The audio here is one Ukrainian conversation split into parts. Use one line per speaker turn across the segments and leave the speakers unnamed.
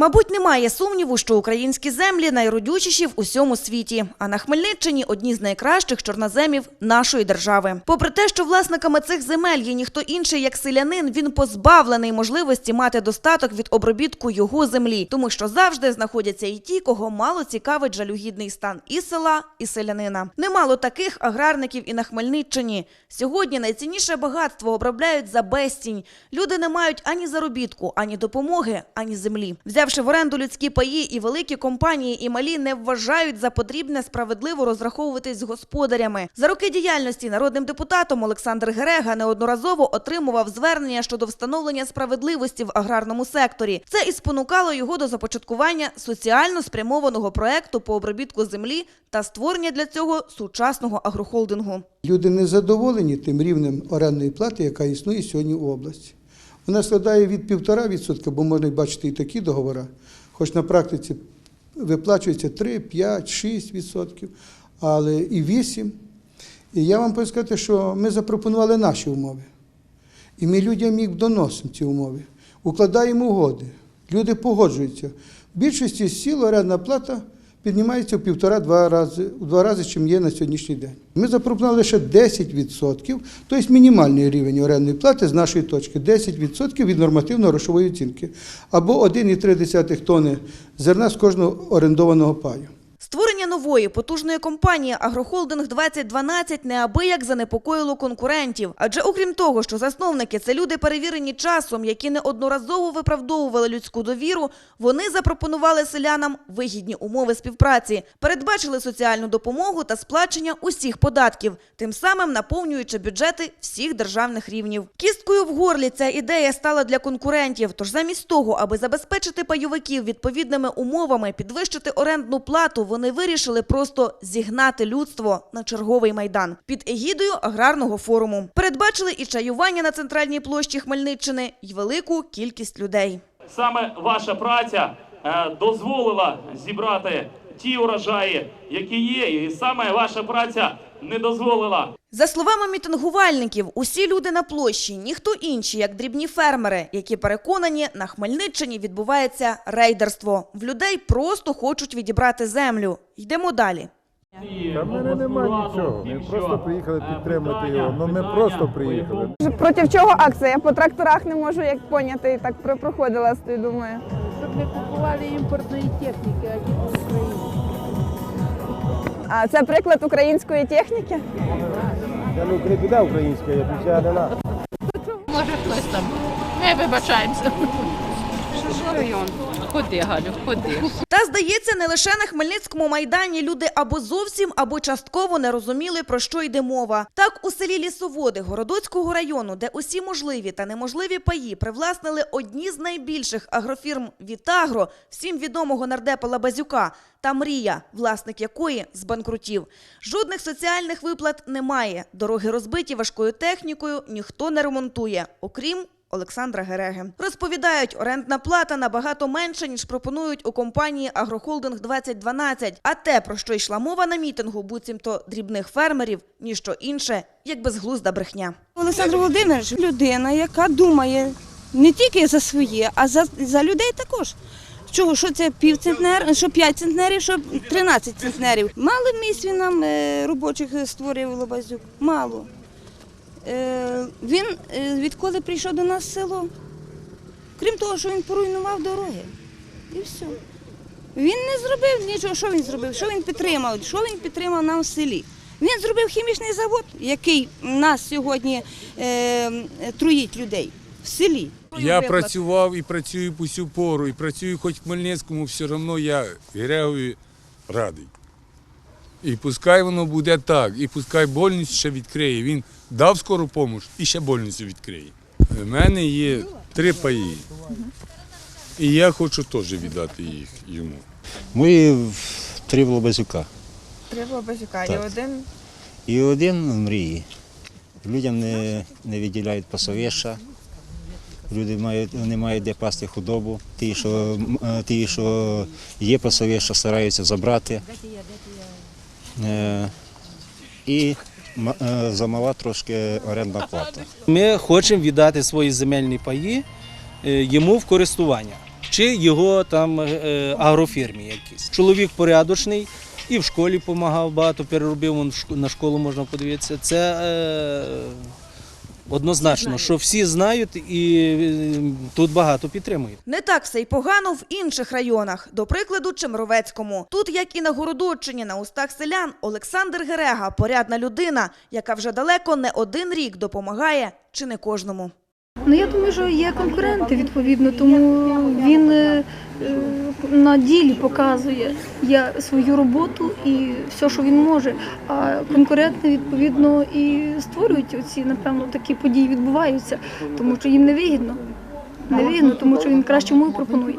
Мабуть, немає сумніву, що українські землі найродючіші в усьому світі. А на Хмельниччині одні з найкращих чорноземів нашої держави. Попри те, що власниками цих земель є ніхто інший, як селянин, він позбавлений можливості мати достаток від обробітку його землі, тому що завжди знаходяться і ті, кого мало цікавить жалюгідний стан і села, і селянина. Немало таких аграрників і на Хмельниччині. Сьогодні найцінніше багатство обробляють за безцінь. Люди не мають ані заробітку, ані допомоги, ані землі. Взявши в оренду людські паї, і великі компанії, і малі не вважають за потрібне справедливо розраховуватись з господарями. За роки діяльності народним депутатом Олександр Герега неодноразово отримував звернення щодо встановлення справедливості в аграрному секторі. Це і спонукало його до започаткування соціально спрямованого проекту по обробітку землі та створення для цього сучасного агрохолдингу.
Люди не задоволені тим рівнем орендної плати, яка існує сьогодні у області. Вона складає від 1,5%, бо можна бачити і такі договори, хоч на практиці виплачується 3, 5, 6%, але і 8%. І я вам хочу сказати, що ми запропонували наші умови. І ми людям їх доносимо, ці умови, укладаємо угоди. Люди погоджуються. В більшості сіл орендна плата піднімається в півтора-два рази, в два рази, чим є на сьогоднішній день. Ми запропонували лише 10%, тобто мінімальний рівень орендної плати з нашої точки 10% від нормативно-грошової оцінки, або 1,3 тонни зерна з кожного орендованого паю.
Створення нової потужної компанії Агрохолдинг 2012 неабияк занепокоїло конкурентів. Адже окрім того, що засновники це люди перевірені часом, які неодноразово виправдовували людську довіру, вони запропонували селянам вигідні умови співпраці, передбачили соціальну допомогу та сплачення усіх податків, тим самим наповнюючи бюджети всіх державних рівнів. Кісткою в горлі ця ідея стала для конкурентів. Тож замість того, аби забезпечити пайовиків відповідними умовами, підвищити орендну плату, вони вирішили просто зігнати людство на черговий майдан під егідою аграрного форуму. Передбачили і чаювання на центральній площі Хмельниччини, і велику кількість людей.
Саме ваша праця е, дозволила зібрати ті урожаї, які є, і саме ваша праця не дозволила
За словами мітингувальників, усі люди на площі ніхто інші, як дрібні фермери, які переконані, на Хмельниччині відбувається рейдерство. В людей просто хочуть відібрати землю. Йдемо далі.
Та в мене немає нічого. Ми просто приїхали підтримати його. Ну ми просто приїхали.
Проти чого акція? Я по тракторах не можу як поняти, так про- проходила, стою, думаю.
щоб не купували імпортної техніки, а тільки України.
А це приклад української техніки?
Я ну не українська, я пенсіонер.
Може хтось там. Ми вибачаємося. Ходи, Галю, ходи.
Здається, не лише на Хмельницькому майдані люди або зовсім, або частково не розуміли, про що йде мова. Так, у селі Лісоводи Городоцького району, де усі можливі та неможливі паї привласнили одні з найбільших агрофірм Вітагро, всім відомого нардепа Лабазюка, та мрія, власник якої збанкрутів. Жодних соціальних виплат немає. Дороги розбиті важкою технікою, ніхто не ремонтує, окрім Олександра Гереги. Розповідають, орендна плата набагато менша, ніж пропонують у компанії Агрохолдинг 2012. А те, про що йшла мова на мітингу, буцімто дрібних фермерів, ніщо інше, як безглузда брехня.
Олександр Володимирович людина, яка думає не тільки за своє, а за, за людей також. Чого, що це пів центнер, що 5 центнерів, що 13 центнерів. Мало місць він нам е, робочих створив Лобазюк. Мало. Е, він е, відколи прийшов до нас в село, крім того, що він поруйнував дороги. І все. Він не зробив нічого. Що він зробив? Що він підтримав? Що він підтримав нам в селі? Він зробив хімічний завод, який нас сьогодні е, труїть людей в селі.
Я працював і працюю по всю пору, і працюю хоч в Хмельницькому, все одно я Герегові радий. І пускай воно буде так, і пускай больницю ще відкриє. Він дав скору допомогу і ще больницю відкриє. У мене є три паї. І я хочу теж віддати їх йому.
Ми три Лобазюка.
Три базюка,
Так.
один.
І один в мрії. Людям не, не виділяють пасовища. Люди мають, не мають де пасти худобу. Ті, що, е, ті, що є пасовища, стараються забрати. Е, і е, замала трошки орендна плата.
Ми хочемо віддати свої земельні паї е, йому в користування. чи його там агрофірмі якісь. Чоловік порядочний і в школі допомагав багато, переробив вон на школу можна подивитися. Це однозначно, що всі знають і е, тут багато підтримують.
Не так все й погано в інших районах, до прикладу, Чемровецькому. Тут, як і на Городоччині, на устах селян, Олександр Герега – порядна людина, яка вже далеко не один рік допомагає чи не кожному.
Ну я думаю, що є конкуренти відповідно, тому він е, на ділі показує я свою роботу і все, що він може. А конкуренти відповідно і створюють оці, напевно, такі події відбуваються, тому що їм не вигідно. Не вигідно, тому що він краще мою пропонує.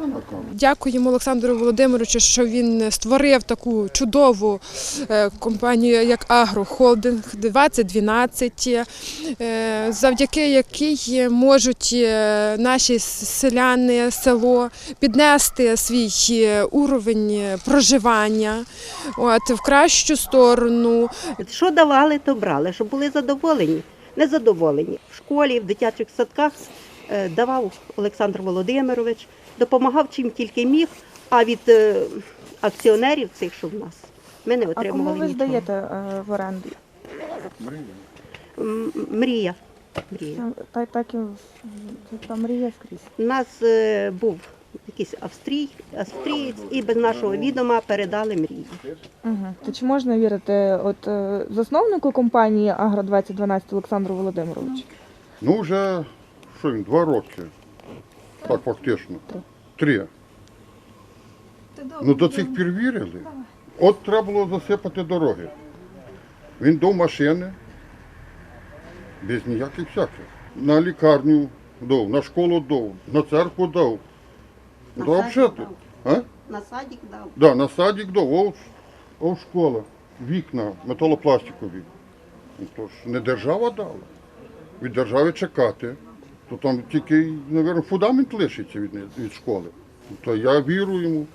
Дякуємо Олександру Володимировичу, що він створив таку чудову е, компанію, як Агрохолдинг 2012, е, завдяки якій можуть е, наші селяни, село піднести свій уровень проживання от, в кращу сторону.
Що давали, то брали, щоб були задоволені. Незадоволені. В школі, в дитячих садках давав Олександр Володимирович, допомагав чим тільки міг, а від е, акціонерів цих, що в нас, ми не отримували нічого.
е, в оренду?
Мрія. Мрія.
Так, так і та мрія скрізь.
У нас е, був якийсь австрій, австрієць, і без нашого відома передали мрію.
Угу. То чи можна вірити от е, засновнику компанії Агро 2012 Олександру Володимировичу?
Ну, вже що він, два роки. Так, фактично. Три. Ну до цих пір вірили. От треба було засипати дороги. Він до машини, без ніяких всяких. На лікарню дав, на школу дав, на церкву дав.
На
Ну,
садик дав.
А?
На садик дав.
Да, на садик дав, о, о школа, вікна металопластикові. Ну, то ж не держава дала. Від держави чекати. То там тільки, мабуть, фундамент лишиться від, від школи. То я вірю йому.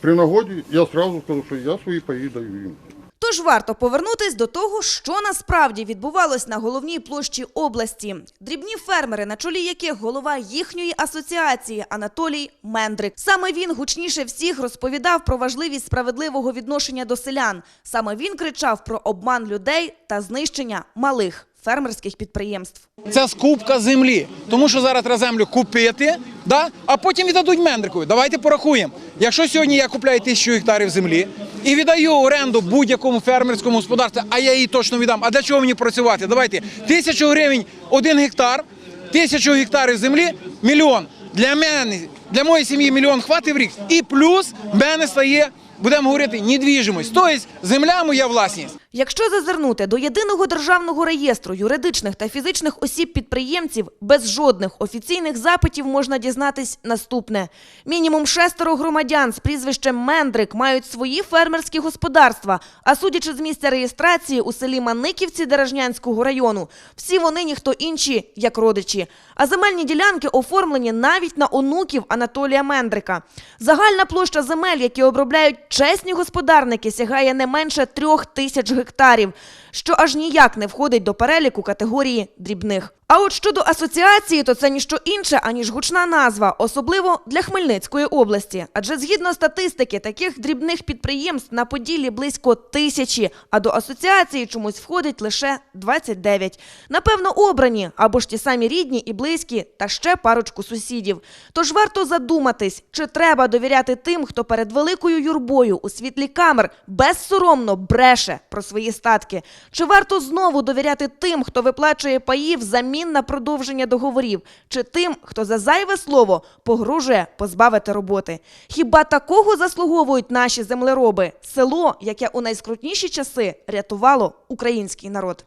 При нагоді я одразу скажу, що я свої паї даю їм.
Тож варто повернутись до того, що насправді відбувалось на головній площі області. Дрібні фермери, на чолі яких голова їхньої асоціації Анатолій Мендрик. Саме він гучніше всіх розповідав про важливість справедливого відношення до селян. Саме він кричав про обман людей та знищення малих фермерських підприємств.
Це скупка землі. Тому що зараз треба землю купити, да? а потім віддадуть мендрикові. Давайте порахуємо. Якщо сьогодні я купляю тисячу гектарів землі і віддаю оренду будь-якому фермерському господарству, а я її точно віддам. А для чого мені працювати? Давайте тисячу гривень один гектар, тисячу гектарів землі мільйон. Для мене, для моєї сім'ї мільйон хватить в рік. І плюс в мене стає, будемо говорити, недвіжимость. Тобто земля моя власність.
Якщо зазирнути до єдиного державного реєстру юридичних та фізичних осіб-підприємців, без жодних офіційних запитів можна дізнатись наступне: мінімум шестеро громадян з прізвищем Мендрик мають свої фермерські господарства. А судячи з місця реєстрації у селі Маниківці Дережнянського району, всі вони ніхто інші, як родичі. А земельні ділянки оформлені навіть на онуків Анатолія Мендрика. Загальна площа земель, які обробляють чесні господарники, сягає не менше трьох тисяч гектарів, що аж ніяк не входить до переліку категорії дрібних. А от щодо асоціації, то це ніщо інше, аніж гучна назва, особливо для Хмельницької області. Адже згідно статистики, таких дрібних підприємств на Поділлі близько тисячі, а до асоціації чомусь входить лише 29. Напевно, обрані або ж ті самі рідні і близькі, та ще парочку сусідів. Тож варто задуматись, чи треба довіряти тим, хто перед великою юрбою у світлі камер безсоромно бреше про свої статки, чи варто знову довіряти тим, хто виплачує паї взамін на продовження договорів, чи тим, хто за зайве слово погрожує позбавити роботи. Хіба такого заслуговують наші землероби? Село, яке у найскрутніші часи рятувало український народ.